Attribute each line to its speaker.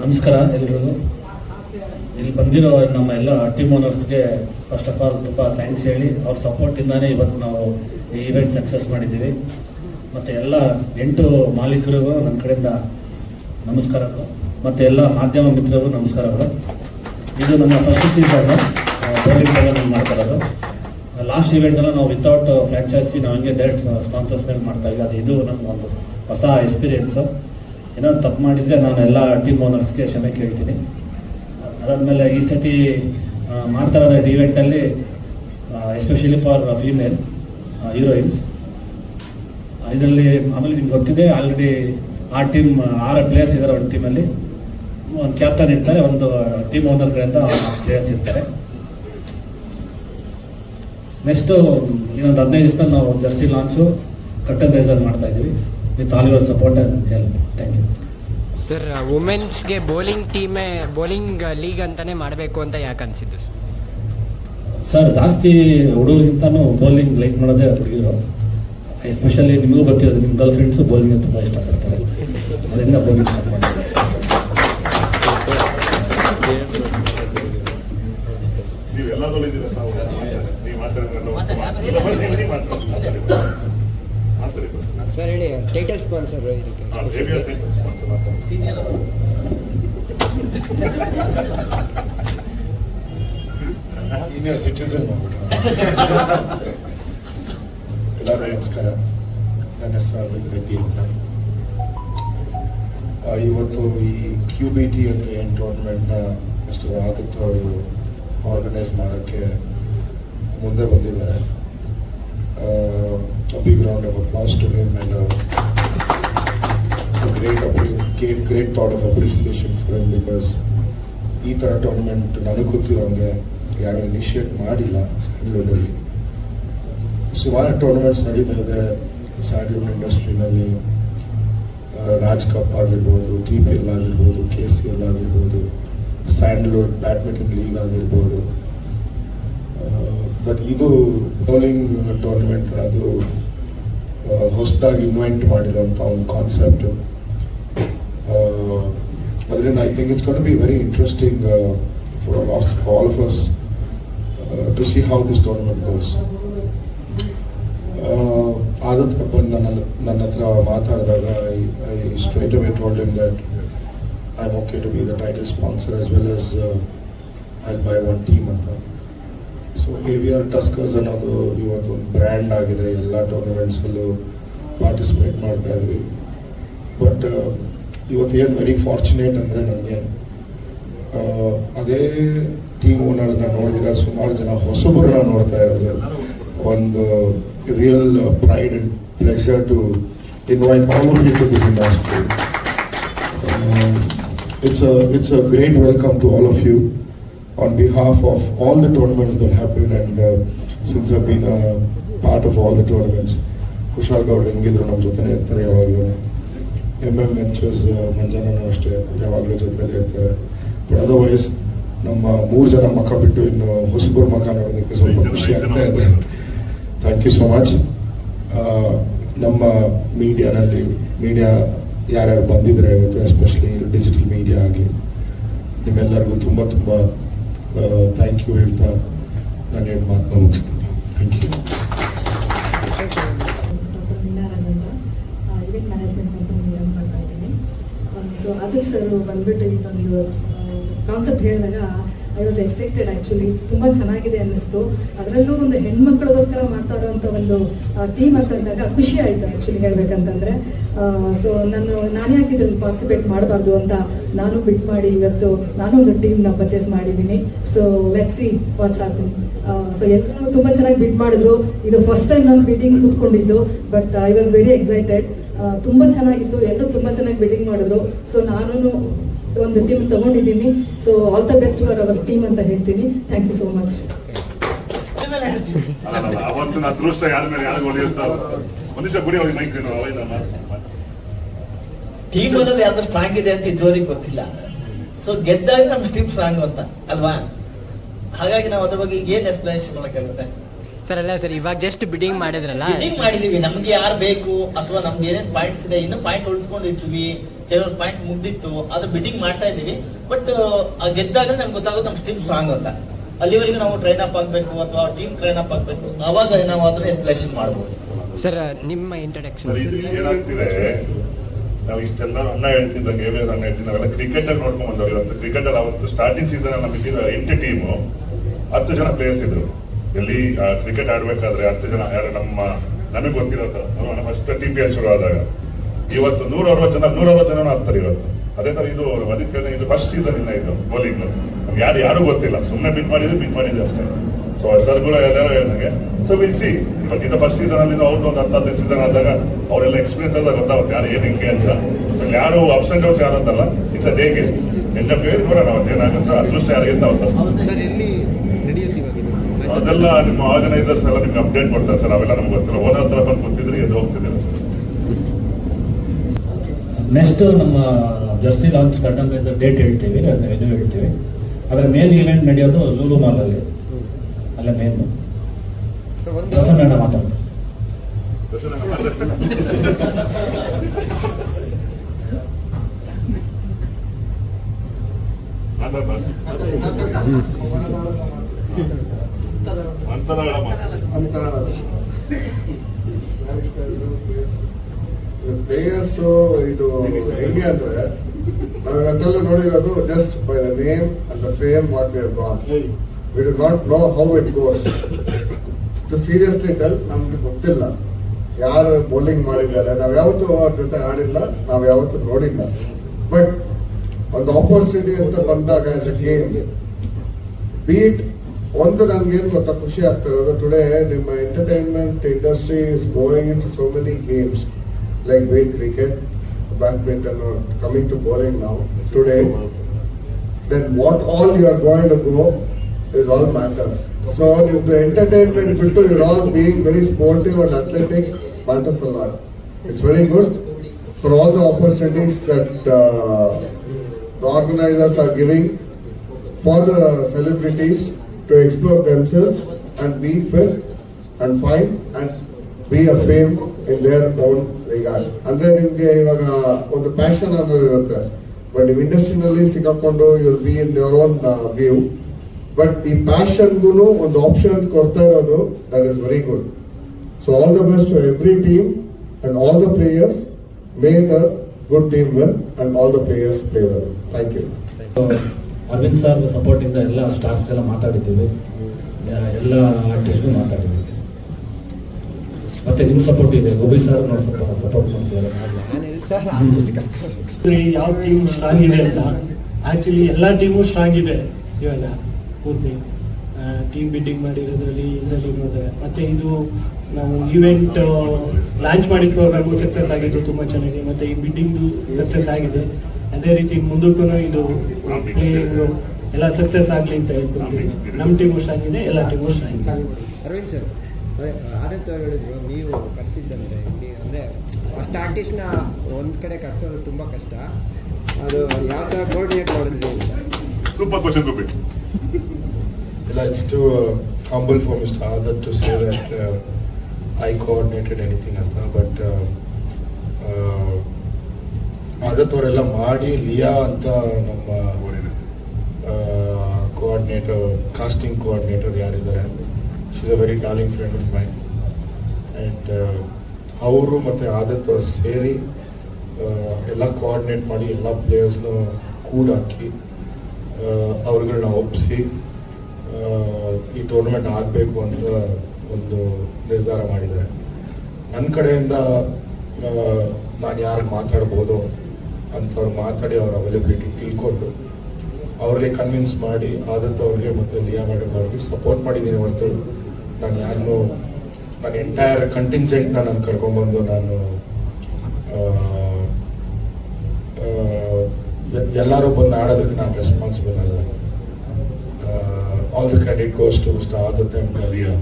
Speaker 1: ನಮಸ್ಕಾರ ಎಲ್ರಿಗೂ. ಇಲ್ಲಿ ಬಂದಿರೋ ನಮ್ಮ ಎಲ್ಲ ಟೀಮ್ ಓನರ್ಸ್ಗೆ ಫಸ್ಟ್ ಆಫ್ ಆಲ್ ತುಂಬ ಥ್ಯಾಂಕ್ಸ್ ಹೇಳಿ. ಅವ್ರ ಸಪೋರ್ಟಿಂದಾನೇ ಇವತ್ತು ನಾವು ಈ ಇವೆಂಟ್ ಸಕ್ಸಸ್ ಮಾಡಿದ್ದೀವಿ. ಮತ್ತು ಎಲ್ಲ ಎಂಟು ಮಾಲೀಕರಿಗೂ ನನ್ನ ಕಡೆಯಿಂದ ನಮಸ್ಕಾರಗಳು ಮತ್ತು ಎಲ್ಲ ಮಾಧ್ಯಮ ಮಿತ್ರರಿಗೂ ನಮಸ್ಕಾರಗಳು ಇದು ನಮ್ಮ ಫಸ್ಟ್ ಸೀಸನ್ ಬೌಲಿಂಗ್ ನಾನು ಮಾಡ್ತಾ ಲಾಸ್ಟ್ ಇವೆಂಟೆಲ್ಲ ನಾವು ವಿತೌಟ್ ಫ್ರಾಂಚೈಸಿ ನಾವು ಹಂಗೆ ಡೈರೆಕ್ಟ್ ಸ್ಪಾನ್ಸರ್ಸ್ ಮೇಲೆ ಮಾಡ್ತಾ ಇದ್ವಿ ಅದು ಇದು ಒಂದು ಹೊಸ ಎಕ್ಸ್ಪೀರಿಯೆನ್ಸು ಏನೋ ತಪ್ಪು ಮಾಡಿದರೆ ನಾನು ಎಲ್ಲ ಟೀಮ್ ಓನರ್ಸ್ಗೆ ಕ್ಷಮೆ ಕೇಳ್ತೀನಿ. ಅದಾದಮೇಲೆ ಈ ಸತಿ ಮಾಡ್ತಾ ಇರೋದು ಇವೆಂಟಲ್ಲಿ ಎಸ್ಪೆಷಲಿ ಫಾರ್ ಫೀಮೇಲ್ ಹೀರೋಯಿನ್ಸ್ ಇದರಲ್ಲಿ ಆಮೇಲೆ ನಿಮ್ಗೆ ಗೊತ್ತಿದೆ ಆಲ್ರೆಡಿ ಆ ಟೀಮ್ ಆರು ಪ್ಲೇಯರ್ಸ್ ಇದ್ದಾರೆ ಒಂದು ಟೀಮಲ್ಲಿ ಒಂದು ಕ್ಯಾಪ್ಟನ್ ಇರ್ತಾರೆ, ಒಂದು ಟೀಮ್ ಓನರ್ ಕಡೆಯಿಂದ ಪ್ಲೇಯರ್ಸ್ ಇರ್ತಾರೆ. ನೆಕ್ಸ್ಟು ಇನ್ನೊಂದು ಹದಿನೈದು ದಿವಸದಲ್ಲಿ ನಾವು ಜರ್ಸಿ ಲಾಂಚು ಕಟ್ಟನ್ ರೇಸರ್ ಮಾಡ್ತಾ ಇದ್ದೀವಿ. With all your support and help thank you
Speaker 2: sir ವುಮೆನ್ಸ್ಗೆ bowling ಟೀಮೇ ಬೌಲಿಂಗ್ ಲೀಗ್ ಅಂತಲೇ ಮಾಡಬೇಕು ಅಂತ ಯಾಕೆ ಅನಿಸಿದ್ದು? ಸರ್
Speaker 1: ಸರ್ ಜಾಸ್ತಿ ಹುಡುಗರಿಗಿಂತನೂ ಬೌಲಿಂಗ್ ಲೈಕ್ ಮಾಡೋದೇ ಹುಡುಗಿರು. ಎಸ್ಪೆಷಲಿ ನಿಮಗೂ ಗೊತ್ತಿರೋದು ನಿಮ್ಮ ಗರ್ಲ್ ಫ್ರೆಂಡ್ಸು ಬೌಲಿಂಗ್ ತುಂಬ ಇಷ್ಟಪಡ್ತಾರೆ. ಅದರಿಂದ ಬೌಲಿಂಗ್ ಸ್ಟಾರ್ಟ್ ಮಾಡಿದ್ದಾರೆ.
Speaker 3: ನೀವೆಲ್ಲದರಲ್ಲೂ ಇದ್ದೀರಾ ತಾವು? ನೀವು ಮಾತಾಡಿದ್ರಲ್ಲ ಮಾತಾಡಿ ಮಾತಾಡಿ.
Speaker 2: ಸರ್ ಹೇಳಿ ಟೈಟಲ್ ಸ್ಪಾನ್ಸರ್ ಇದಕ್ಕೆ.
Speaker 4: ಸೀನಿಯರ್ ಸಿಟಿಸನ್ ಎಲ್ಲರಿಗೂ ನಮಸ್ಕಾರ. ನನ್ನ ಹೆಸರು ಅರವಿಂದ್ ರೆಡ್ಡಿ ಅಂತ. ಆ, ಇವತ್ತು ಈ ಕ್ಯೂ ಬಿ ಟಿ ಅಂದರೆ ಏನು ಟೂರ್ನಮೆಂಟ್ನ ಮಿಸ್ಟರ್ ಆದಿತ್ಯ ಅವರು ಆರ್ಗನೈಸ್ ಮಾಡೋಕ್ಕೆ ಮುಂದೆ ಬಂದಿದ್ದಾರೆ. Big applause of him and a, and great, great great thought of appreciation for him because ಈ ಥರ ಟೂರ್ನಮೆಂಟ್ ನನಗೆ ಗೊತ್ತಿರೋಂಗೆ ಯಾರು ಇನಿಷಿಯೇಟ್ ಮಾಡಿಲ್ಲ ಸ್ಯಾಂಡ್ಲ್ವುಡಲ್ಲಿ ಸುಮಾರು ಟೂರ್ನಮೆಂಟ್ಸ್ ನಡೀತಾ ಇದೆ. ಸ್ಯಾಂಡ್ಲ್ವುಡ್ ಇಂಡಸ್ಟ್ರಿನಲ್ಲಿ ರಾಜ್ ಕಪ್ ಆಗಿರ್ಬೋದು ಟಿ ಪಿ ಎಲ್ ಆಗಿರ್ಬೋದು ಕೆ ಸಿ ಎಲ್ ಆಗಿರ್ಬೋದು ಸ್ಯಾಂಡ್ಲ್ವುಡ್ ಬ್ಯಾಡ್ಮಿಂಟನ್ ಲೀಗ್ ಆಗಿರ್ಬೋದು. ಬಟ್ ಇದು ಬೌಲಿಂಗ್ ಟೂರ್ನಮೆಂಟ್ ಅದು ಹೊಸದಾಗಿ ಇನ್ವೆಂಟ್ ಮಾಡಿರೋಂಥ ಒಂದು ಕಾನ್ಸೆಪ್ಟ್ ಅದರಿಂದ I think it's can be very interesting for all of us to see how this tournament goes ಆದಂತ ಬಂದು ನನ್ನ ನನ್ನ ಹತ್ರ ಮಾತಾಡಿದಾಗ I straight away told him that I am okay to be the title sponsor as well as I buy one team ಅಂತ. So A V R Tuskers ಅನ್ನೋದು ಇವತ್ತು ಒಂದು ಬ್ರ್ಯಾಂಡ್ ಆಗಿದೆ. ಎಲ್ಲ ಟೂರ್ನಮೆಂಟ್ಸಲ್ಲೂ ಪಾರ್ಟಿಸಿಪೇಟ್ ಮಾಡ್ತಾ ಇದ್ವಿ ಬಟ್ ಇವತ್ತು ಏನು ವೆರಿ ಫಾರ್ಚುನೇಟ್ ಅಂದರೆ ನನಗೆ ಅದೇ ಟೀಮ್ ಓನರ್ಸ್ನ ನೋಡಿದ್ರೆ ಸುಮಾರು ಜನ ಹೊಸಬರನ್ನ ನೋಡ್ತಾ ಇರೋದು ಒಂದು real pride and pleasure to invite all of you to this industry it's a great welcome to all of you on behalf of all the tournaments that happen and uh, since I've been a part of all the tournaments Kushal ಗೌಡ್ರು ಹೆಂಗಿದ್ರು ನಮ್ಮ ಜೊತೆನೇ ಇರ್ತಾರೆ, ಯಾವಾಗಲೂ. M M H S ಮಂಜಾನೂ ಅಷ್ಟೇ, ಯಾವಾಗಲೂ ಜೊತೆಲಿ ಇರ್ತಾರೆ. ಬಟ್ ಅದರ್ವೈಸ್ ನಮ್ಮ ಮೂರು ಜನ ಮಖ ಬಿಟ್ಟು ಇನ್ನು ಹೊಸಬರು ಮಖ ನೋಡೋದಕ್ಕೆ ಸ್ವಲ್ಪ ಖುಷಿ ಆಗ್ತಾ ಇದೆ. ಥ್ಯಾಂಕ್ ಯು ಸೋ ಮಚ್ ನಮ್ಮ ಮೀಡಿಯಾನಲ್ಲಿ, ಮೀಡಿಯಾ ಯಾರ್ಯಾರು ಬಂದಿದ್ರೆ ಇವತ್ತು ಎಸ್ಪೆಷಲಿ ಡಿಜಿಟಲ್ ಮೀಡಿಯಾ ಆಗಲಿ, ನಿಮ್ಮೆಲ್ಲರಿಗೂ ತುಂಬ ತುಂಬ ಥ್ಯಾಂಕ್ ಯು ಹೇಳ್ತಾ ನಾನು ಎರಡು ಮಾತನ್ನ ಮುಗಿಸ್ತೀನಿ. ಥ್ಯಾಂಕ್ ಯು
Speaker 5: ಸೊ ಅದೇ ಸರ್ ಬಂದ್ಬಿಟ್ಟು ಇದೊಂದು ಕಾನ್ಸೆಪ್ಟ್ ಹೇಳಿದಾಗ ಐ ವಾಸ್ ಎಕ್ಸೈಟೆಡ್ ಆ್ಯಕ್ಚುಲಿ ತುಂಬ ಚೆನ್ನಾಗಿದೆ ಅನ್ನಿಸ್ತು. ಅದರಲ್ಲೂ ಒಂದು ಹೆಣ್ಮಕ್ಳಿಗೋಸ್ಕರ ಮಾಡ್ತಾ ಇರೋವಂಥ ಒಂದು ಟೀಮ್ ಅಂತ ಅಂದಾಗ ಖುಷಿ ಆಯಿತು ಆ್ಯಕ್ಚುಲಿ ಹೇಳ್ಬೇಕಂತಂದರೆ. ಸೊ ನಾನು ನಾನು ಯಾಕೆ ಪಾರ್ಟಿಸಿಪೇಟ್ ಮಾಡಬಾರ್ದು ಅಂತ ನಾನು ಬಿಟ್ ಮಾಡಿ ಇವತ್ತು ನಾನು ಒಂದು ಟೀಮ್ನ ಪರ್ಚೇಸ್ ಮಾಡಿದ್ದೀನಿ. So let's see what's happening so ಎಲ್ಲರೂ ತುಂಬ ಚೆನ್ನಾಗಿ ಬಿಟ್ ಮಾಡಿದ್ರು. ಇದು ಫಸ್ಟ್ ಟೈಮ್ ನಾನು bidding ಕೂತ್ಕೊಂಡಿದ್ದು but I was very excited ತುಂಬ ಚೆನ್ನಾಗಿತ್ತು. ಎಲ್ಲರೂ ತುಂಬ ಚೆನ್ನಾಗಿ ಬಿಲ್ಡಿಂಗ್ ಮಾಡಿದ್ರು. ಸೊ ನಾನು ಒಂದು ಟೀಮ್ ತಗೊಂಡಿದ್ದೀನಿ. So all the best for our team ಅಂತ ಹೇಳ್ತೀನಿ. ಥ್ಯಾಂಕ್ ಯು ಸೋ ಮಚ್
Speaker 3: ಅವತ್ತು ಅದೃಷ್ಟ ಯಾರ ಮೇಲೆ ಯಾರಿಗೂ ಹೊಡೆಯುತ್ತ? ಒಂದಿವಸ ಗುಡಿ ಅವ್ರಿಗೆ ಮೈಕ್
Speaker 6: ಟೀಮ್ ಅನ್ನೋದು ಯಾವ್ದು ಸ್ಟ್ರಾಂಗ್ ಇದೆ ಅಂತ ಇದುವರೆಗೆ ಗೊತ್ತಿಲ್ಲ. ಸೊ ಗೆದ್ದಾಗ ನಮ್ಮ ಟೀಮ್ ಸ್ಟ್ರಾಂಗ್ ಅಂತ ಅಲ್ವಾ? ಹಾಗಾಗಿ ನಾವು ಅದ್ರ ಬಗ್ಗೆ ಏನ್ ಎಕ್ಸ್ಪ್ಲನೇಷನ್ ಮಾಡಕ್ಕಾಗುತ್ತೆ
Speaker 2: ಸರ್ ಅಲ್ಲ ಸರ್ ಇವಾಗ ಜಸ್ಟ್ ಬಿಡಿಂಗ್ ಮಾಡಿದ್ರಲ್ಲ.
Speaker 6: ಬಿಡಿಂಗ್ ಮಾಡಿದೀವಿ ನಮ್ಗೆ ಯಾರು ಬೇಕು ಅಥವಾ ನಮ್ಗೆ ಏನೇನು ಪಾಯಿಂಟ್ಸ್ ಇದೆ ಇನ್ನು ಪಾಯಿಂಟ್ ಉಳಿಸ್ಕೊಂಡಿರ್ತೀವಿ ಕೆಲವೊಂದು ಪಾಯಿಂಟ್ ಮುಗ್ದಿತ್ತು ಅದು ಬಿಡಿಂಗ್ ಮಾಡ್ತಾ ಇದೀವಿ ಬಟ್ ಗೆದ್ದಾಗ ನಮ್ಗೆ ಗೊತ್ತಾಗುತ್ತೆ ನಮ್ಮ ಟೀಮ್ ಸ್ಟ್ರಾಂಗ್ ಅಂತ. ಅಲ್ಲಿವರೆಗೂ ನಾವು ಟ್ರೈನ್ ಅಪ್ ಆಗ್ಬೇಕು ಅಥವಾ ಟೀಮ್ ಟ್ರೈನ್ ಅಪ್ ಆಗ್ಬೇಕು ಅವಾಗ ನಾವು ಅದನ್ನ ಎಸ್ಕಲೇಷನ್ ಮಾಡ್ಬೋದು.
Speaker 2: ಸರ್ ನಿಮ್ಮ ಇಂಟ್ರಡಕ್ಷನ್
Speaker 3: ಸರ್ ಇದು ಏನಾಗ್ತಿದೆ ನಾವು ಇಷ್ಟೆಲ್ಲ ಅನ್ನ ಹೇಳ್ತಿದ್ದಂಗೆ ಏವಿಯರ್ ಅನ್ನ ಹೇಳ್ತಿದ್ದ ನಾವೆಲ್ಲ ಕ್ರಿಕೆಟ್ ಅಲ್ಲಿ ನೋಡ್ಕೊಂಡ್ ಬಂದವ್ರು. ಇವತ್ತು ಕ್ರಿಕೆಟ್ ಅಲ್ಲಿ ಅವತ್ತು ಸ್ಟಾರ್ಟಿಂಗ್ ಸೀಸನ್ ಅಲ್ಲಿ ನಮ್ಗೆ ಎಂಟು ಟೀಮು ಹತ್ತು ಜನ ಪ್ಲೇಯರ್ಸ್ ಇದ್ರು. ಎಲ್ಲಿ ಕ್ರಿಕೆಟ್ ಆಡ್ಬೇಕಾದ್ರೆ ಹತ್ತು ಜನ, ಯಾರು ನಮ್ಮ, ನಮಗೆ ಗೊತ್ತಿರೋ ಫಸ್ಟ್ ಟಿ ಪಿ ಎಲ್ ಶುರು ಆದಾಗ. ಇವತ್ತು ನೂರ ಅರವತ್ತು ಜನ ನೂರ ಅರವತ್ತು ಜನ ಆಡ್ತಾರೆ ಇವತ್ತು. ಅದೇ ತರ ಇದು ಅದಕ್ಕೆ ಇದು ಫಸ್ಟ್ ಸೀಸನ್ ಇಲ್ಲ ಇದು ಬೌಲಿಂಗ್ ನಮ್ಗೆ ಯಾರು ಯಾರು ಗೊತ್ತಿಲ್ಲ. ಸುಮ್ಮನೆ ಬಿಟ್ ಮಾಡಿದ್ರೆ ಬಿಟ್ ಮಾಡಿದ್ದೆ ಅಷ್ಟೇ. ಸೊ ಸರ್ಗಳು ಎಲ್ಲರೂ ಹೇಳಿದಂಗೆ ಸೊ ವಿಲ್ ಸಿ ಬಟ್ ಇದು ಫಸ್ಟ್ ಸೀಸನ್ ಅಲ್ಲಿ ಅವ್ರದ್ದು ಒಂದು ಹತ್ತು ಹದಿನೈದು ಸೀಸನ್ ಆದಾಗ ಅವರೆಲ್ಲ ಎಕ್ಸ್ಪೀರಿಯನ್ಸ್ ಆದಾಗ ಗೊತ್ತಾಗುತ್ತೆ. ಯಾರು ಏನು ಹಿಂಗೆ ಅಂತ. ಸೊ ಯಾರು ಅಪ್ಸ್ ಅಂಡ್ ಡೌನ್ಸ್ ಯಾರು ಅಂತಲ್ಲ it's a day game end of day ನೋಡೋಣ ಅವತ್ತು ಏನಾಗುತ್ತೆ ಅದೃಷ್ಟ ಯಾರಿಗಿಂತ ಅವತ್ತು
Speaker 7: ಸರ್ ಎಲ್ಲಿ ನಡೆಯುತ್ತೆ ಇವಾಗ ಇದು
Speaker 3: So ಅದೆಲ್ಲ ನಿಮ್ಮ ಆರ್ಗನೈಸರ್ಸ್ ಎಲ್ಲ ನಿಮ್ಗೆ ಅಪ್ಡೇಟ್ ಕೊಡ್ತಾರೆ ಸರ್ ಅವೆಲ್ಲ ನಮ್ಗೆ ಗೊತ್ತಿಲ್ಲ. ಓನರ್ ಹತ್ರ ಬಂದು ಗೊತ್ತಿದ್ರೆ ಎದ್ದು ಹೋಗ್ತಿದ್ದೀರಾ
Speaker 1: ನೆಕ್ಸ್ಟ್ ನಮ್ಮ ಜರ್ಸಿ ಲಾಂಚ್ ಕಟ್ಟಂಗ್ ಡೇಟ್ ಹೇಳ್ತೀವಿ. ಅದನ್ನ ಇದು ಹೇಳ್ತೀವಿ. ಅದರ ಮೇನ್ ಇವೆಂಟ್ ನಡೆಯೋದು ಲೂಲು ಮಾಲ್ ಅಲ್ಲಿ.
Speaker 2: ಅಲ್ಲ ಮೇನ್
Speaker 1: ಪ್ರಸನ್ನ ಮಾತಾಡ್ತಾರೆ
Speaker 3: ಮಾತಾಡ ಬಾಸ್. ಅಂತರಾಳ ಮಾತು.
Speaker 8: ಪ್ಲೇಯರ್ಸ್ ಇದು ಹೆಂಗೆ ಅಂದ್ರೆ ನಾವು ಅದೆಲ್ಲ ನೋಡಿರೋದು just by the name and the fame what we got we do not know how it goes to seriously tell ನಮ್ಗೆ ಗೊತ್ತಿಲ್ಲ. ಯಾರು ಬೌಲಿಂಗ್ ಮಾಡಿದ್ದಾರೆ? ನಾವ್ ಯಾವತ್ತೂ ಅವ್ರ ಜೊತೆ ಆಡಿಲ್ಲ ನಾವ್ ಯಾವತ್ತೂ ನೋಡಿಲ್ಲ. ಬಟ್ ಒಂದು ಆಪರ್ಚುನಿಟಿ ಅಂತ ಬಂದಾಗ ಆಸ್ ಅ ಗೇಮ್ ಬೀಟ್ ಒಂದು ನನ್ಗೇನು ಗೊತ್ತಾ ಖುಷಿ ಆಗ್ತಾ ಇರೋದು ಟುಡೇ ನಿಮ್ಮ entertainment industry is going into so many games like beat cricket badminton coming to bowling ನಾವು today then what all you are going to go is all matters. So if the entertainment ಬಿಟ್ಟು you're all being very sportive and athletic matters a lot. It's very good for all the opportunities that uh, the organizers are giving for the celebrities to explore themselves and be fit and fine and be a fame in their own regard. ಅಂದರೆ ನಿಮಗೆ ಇವಾಗ ಒಂದು passion ಅನ್ನೋದು ಇರುತ್ತೆ. But ನೀವು ಇಂಡಸ್ಟ್ರಿನಲ್ಲಿ ಸಿಕ್ಕಾಕೊಂಡು you'll be in your own view but ಈ ಪ್ಯಾಷನ್ಗೂ ಒಂದು ಆಪ್ಷನ್ ಕೊಡ್ತಾ ಇರೋದು that is very good so all the best to every team and all the players may the good team well and all the players play well thank you
Speaker 1: Arvind sir ಸಪೋರ್ಟಿಂದ ಎಲ್ಲ ಸ್ಟಾಫ್ಸ್ಗೆಲ್ಲ ಮಾತಾಡಿದ್ದೀವಿ. ಎಲ್ಲ ಆರ್ಟಿಸ್ಟ್ಗೂ ಮಾತಾಡಿದ್ದೀವಿ. ಮತ್ತೆ ನಿಮ್ಮ support ಇದೆ. Gobi sir support ಮಾಡ್ತಿದ್ದಾರೆ.
Speaker 9: ಯಾವ team strong ಇದೆ ಅಂತ? ಆಕ್ಚುಲಿ ಎಲ್ಲ ಟೀಮು ಸ್ಟ್ರಾಂಗ್ ಇದೆ. ಇವಾಗ ಪೂರ್ತಿ ಟೀಮ್ ಬಿಲ್ಡಿಂಗ್ ಮಾಡಿರೋದ್ರಲ್ಲಿ ಇದರಲ್ಲಿ ನೋಡಿದ್ರೆ ಮತ್ತೆ ಇದು ನಾವು ಈವೆಂಟ್ ಲಾಂಚ್ ಮಾಡಿದ ಪ್ರೋಗ್ರಾಮು ಸಕ್ಸಸ್ ಆಗಿದ್ದು ತುಂಬ ಚೆನ್ನಾಗಿ. ಮತ್ತೆ ಈ ಬಿಲ್ಡಿಂಗ್ದು ಸಕ್ಸಸ್ ಆಗಿದೆ. ಅದೇ ರೀತಿ ಮುಂದಕ್ಕೂ ಇದು playing ಎಲ್ಲ ಸಕ್ಸಸ್ ಆಗಲಿ ಅಂತ ಹೇಳ್ಕೊಂಡು ನಮ್ಮ ಟೀಮ್ ಇದೆ ಎಲ್ಲ ಟೀಮು ಇದೆ
Speaker 7: ಅರವಿಂದ್ ಸರ್ ಅದೇ ಆದಿತ್ಯ ಹೇಳಿದ್ರು ನೀವು ಕರೆಸಿದ್ದಂದ್ರೆ ಇಲ್ಲಿ ಅಂದರೆ ಅಷ್ಟು ಆರ್ಟಿಸ್ಟ್ನ ಒಂದು ಕಡೆ ಕರ್ಸೋದು ತುಂಬ ಕಷ್ಟ. ಅದು ಯಾವ ಥರ ಕೋರ್ಡಿನೇಟ್ ಮಾಡಿದ್ರಿ? ಅಂತ
Speaker 3: super question
Speaker 4: Yeah, it's too uh, humble for Mr. Adat to say that uh, I coordinated anything ಅಂತ ಬಟ್ ಆದತ್ ಅವರೆಲ್ಲ ಮಾಡಿ ಲಿಯಾ ಅಂತ ನಮ್ಮ ಕೋಆರ್ಡಿನೇಟರ್ ಕಾಸ್ಟಿಂಗ್ ಕೋಆರ್ಡಿನೇಟರ್ ಯಾರಿದ್ದಾರೆ she's a very darling friend of my and ಅವರು ಮತ್ತು ಆದತ್ ಅವ್ರು ಸೇರಿ ಎಲ್ಲ ಕೋಆರ್ಡಿನೇಟ್ ಮಾಡಿ ಎಲ್ಲ ಪ್ಲೇಯರ್ಸ್ನ ಕೂಡಾಕಿ ಅವ್ರುಗಳನ್ನ ಒಪ್ಪಿಸಿ ಈ ಟೂರ್ನಮೆಂಟ್ ಆಗಬೇಕು ಅಂತ ಒಂದು ನಿರ್ಧಾರ ಮಾಡಿದ್ದಾರೆ. ನನ್ನ ಕಡೆಯಿಂದ ನಾನು ಯಾರಿಗೆ ಮಾತಾಡ್ಬೋದು ಅಂಥವ್ರು ಮಾತಾಡಿ ಅವ್ರ ಅವೈಲಬಿಲಿಟಿ ತಿಳ್ಕೊಂಡು ಅವ್ರಿಗೆ ಕನ್ವಿನ್ಸ್ ಮಾಡಿ ಆದಂತ ಅವ್ರಿಗೆ ಮತ್ತು ಲಿಯಾ ಮೇಡಮ್ ಅವ್ರಿಗೆ ಸಪೋರ್ಟ್ ಮಾಡಿದ್ದೀನಿ ಹೊರತು ನಾನು ಯಾರನ್ನೂ ನನ್ನ ಎಂಟೈರ್ ಕಂಟಿಂಜೆಂಟ್ ನಾನು ಕರ್ಕೊಂಡ್ಬಂದು ನಾನು ಎಲ್ಲರೂ ಬಂದು ಆಡೋದಕ್ಕೆ ನಾನು ರೆಸ್ಪಾನ್ಸಿಬಲ್ ಅಲ್ಲ. All the credit goes to star Liya